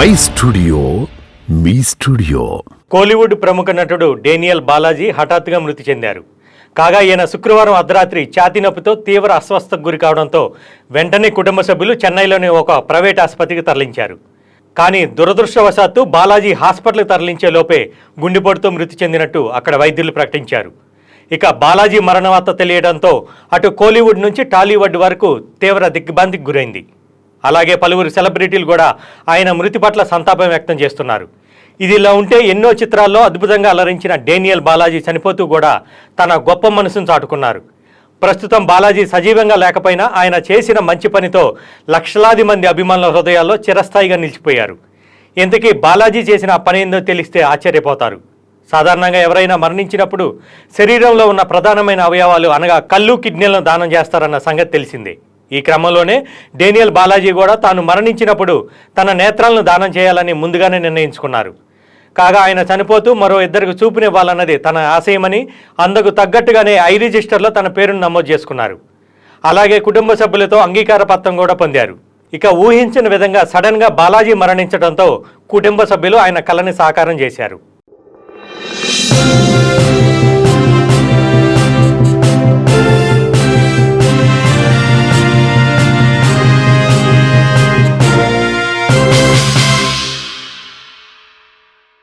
My studio మీ studio. Kollywood ప్రముఖ నటుడు డేనియల్ బాలాజీ హఠాత్తుగా మృతి చెందారు. కాగా ఈయన శుక్రవారం అర్ధరాత్రి ఛాతీనొప్పితో తీవ్ర అస్వస్థకు గురి కావడంతో వెంటనే కుటుంబ సభ్యులు చెన్నైలోని ఒక ప్రైవేట్ ఆసుపత్రికి తరలించారు. కానీ దురదృష్టవశాత్తు బాలాజీ హాస్పిటల్కి తరలించే లోపే గుండెపోటుతో మృతి చెందినట్టు అక్కడ వైద్యులు ప్రకటించారు. ఇక బాలాజీ మరణవార్త తెలియడంతో అటు కోలీవుడ్ నుంచి టాలీవుడ్ వరకు తీవ్ర దిగ్భ్రాంతికి గురైంది. అలాగే పలువురు సెలబ్రిటీలు కూడా ఆయన మృతి పట్ల సంతాపం వ్యక్తం చేస్తున్నారు. ఇది ఇలా ఉంటే ఎన్నో చిత్రాల్లో అద్భుతంగా అలరించిన డేనియల్ బాలాజీ చనిపోతూ కూడా తన గొప్ప మనసును చాటుకున్నారు. ప్రస్తుతం బాలాజీ సజీవంగా లేకపోయినా ఆయన చేసిన మంచి పనితో లక్షలాది మంది అభిమానుల హృదయాల్లో చిరస్థాయిగా నిలిచిపోయారు. ఇంతకీ బాలాజీ చేసిన పని ఏందో తెలిస్తే ఆశ్చర్యపోతారు. సాధారణంగా ఎవరైనా మరణించినప్పుడు శరీరంలో ఉన్న ప్రధానమైన అవయవాలు అనగా కళ్ళు కిడ్నీలను దానం చేస్తారన్న సంగతి తెలిసిందే. ఈ క్రమంలోనే డేనియల్ బాలాజీ కూడా తాను మరణించినప్పుడు తన నేత్రాలను దానం చేయాలని ముందుగానే నిర్ణయించుకున్నారు. కాగా ఆయన చనిపోతూ మరో ఇద్దరికి చూపునివ్వాలన్నది తన ఆశయమని అందుకు తగ్గట్టుగానే ఐ రిజిస్టర్లో తన పేరును నమోదు చేసుకున్నారు. అలాగే కుటుంబ సభ్యులతో అంగీకార పత్రం కూడా పొందారు. ఇక ఊహించిన విధంగా సడన్గా బాలాజీ మరణించడంతో కుటుంబ సభ్యులు ఆయన కళని సాకారం చేశారు.